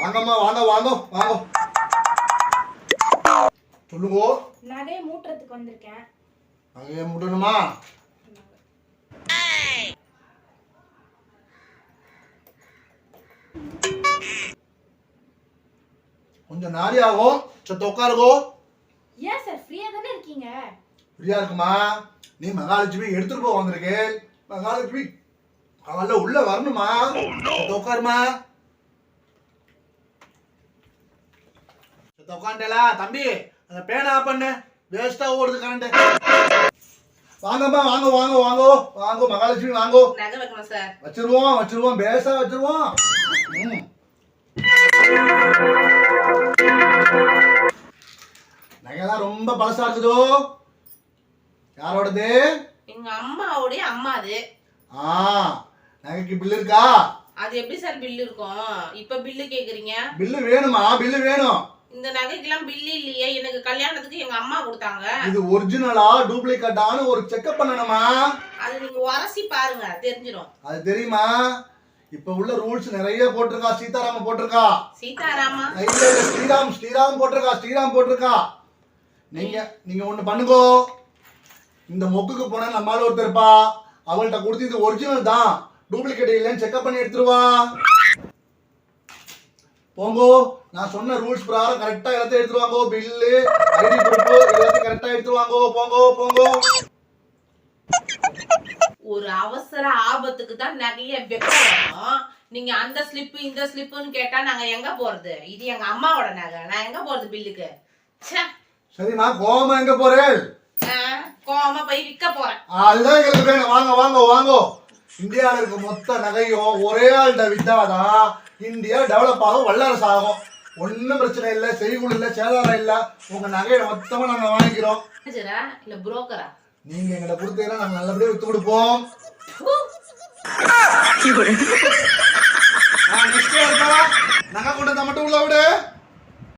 வாங்கம்மா வாங்க வாங்க வாங்க. சொல்லுங்க. நகையை மூட்டுறதுக்கு வந்திருக்கேன். நகையை முட்டணுமா? கொஞ்சம் நாரி ஆகும் சத்த உட்காருங்கோ. ஏன் சார் ஃப்ரீயா தானே இருக்கீங்க? ஃப்ரீயா இருக்குமா? நீ மகாலட்சுமி எடுத்துட்டு போக வந்திருக்கேன். மகாலட்சுமி காலைல உள்ள வரணுமா? சத்த உட்காருமா? உட்காண்டலா தம்பி அந்த பேனா பண்ணு. வேஸ்டா ஓடுது கரண்ட் வாங்கம்மா வாங்க வாங்க வாங்க வாங்க மகாலட்சுமி வாங்கோ. நகை வைக்கணும் சார் வச்சிருவோம் வச்சிருவோம் பேசா வச்சிருவோம். நகைலாம் ரொம்ப பழசா இருக்குதோ? யாரோடது? எங்க அம்மாவுடைய அம்மா அது ஆ நகைக்கு பில்லு இருக்கா? அது எப்படி சார் பில்லு இருக்கும்? இப்ப பில்லு கேக்குறீங்க? பில்லு வேணுமா? பில்லு வேணும். இந்த நகைக்கெல்லாம் பில்லு இல்லையே. எனக்கு கல்யாணத்துக்கு எங்க அம்மா கொடுத்தாங்க. இது ஒரிஜினலா டூப்ளிகேட்டான்னு ஒரு செக்அப் பண்ணணுமா? அது நீங்க உரசி பாருங்க தெரிஞ்சிடும் அது தெரியுமா? இப்ப உள்ள ரூல்ஸ் நிறைய போட்டிருக்கா. சீதாராம போட்டிருக்கா? சீதாராமா? இல்ல இல்ல ஸ்ரீராம் ஸ்ரீராம் போட்டிருக்கா ஸ்ரீராம் போட்டிருக்கா? நீங்க நீங்க ஒண்ணு பண்ணுங்கோ. இந்த மொக்குக்கு போனா நம்மளால ஒருத்தர் இருப்பா. அவள்கிட்ட கொடுத்து இது ஒரிஜினல் தான். டூப்ளிகேட் இல்லைன்னு செக்அப் பண்ணி எடுத்துருவா. போங்கோ. நான் சொன்ன ரூல்ஸ் பிரகாரம் கரெக்டா எல்லாத்தையும் எடுத்துருவாங்கோ பில்லு ஐடி ப்ரூஃப் எல்லாத்தையும் கரெக்டா எடுத்துருவாங்கோ போங்கோ போங்கோ. ஒரு அவசர ஆபத்துக்கு தான் நகைய வைக்கணும் நீங்க அந்த ஸ்லிப்பு இந்த ஸ்லிப்புன்னு கேட்டா நாங்க எங்க போறது? இது எங்க அம்மாவோட நகை. நான் எங்க போறது பில்லுக்கு ச்சே. சரிம்மா கோவமா எங்க போறேன்? ஆ, கோவமா போய் விற்க போறேன். அதுதான் எங்களுக்கு வாங்க வாங்க வாங்க. இந்தியாவில் இருக்க மொத்த நகையும் ஒரே ஆள்கிட்ட வித்தாதான் இந்தியா டெவலப் ஆகும் வல்லரசு ஆகும். ஒன்றும் பிரச்சனை இல்லை செய்குள் இல்லை சேதாரம் இல்லை. உங்க நகையை மொத்தமா நாங்க வாங்கிக்கிறோம். இல்ல புரோக்கரா? நீங்க எங்களை கொடுத்தீங்கன்னா நாங்க நல்லபடியா வித்து கொடுப்போம்? நகை கொண்டு வந்தா மட்டும் உள்ள விடு.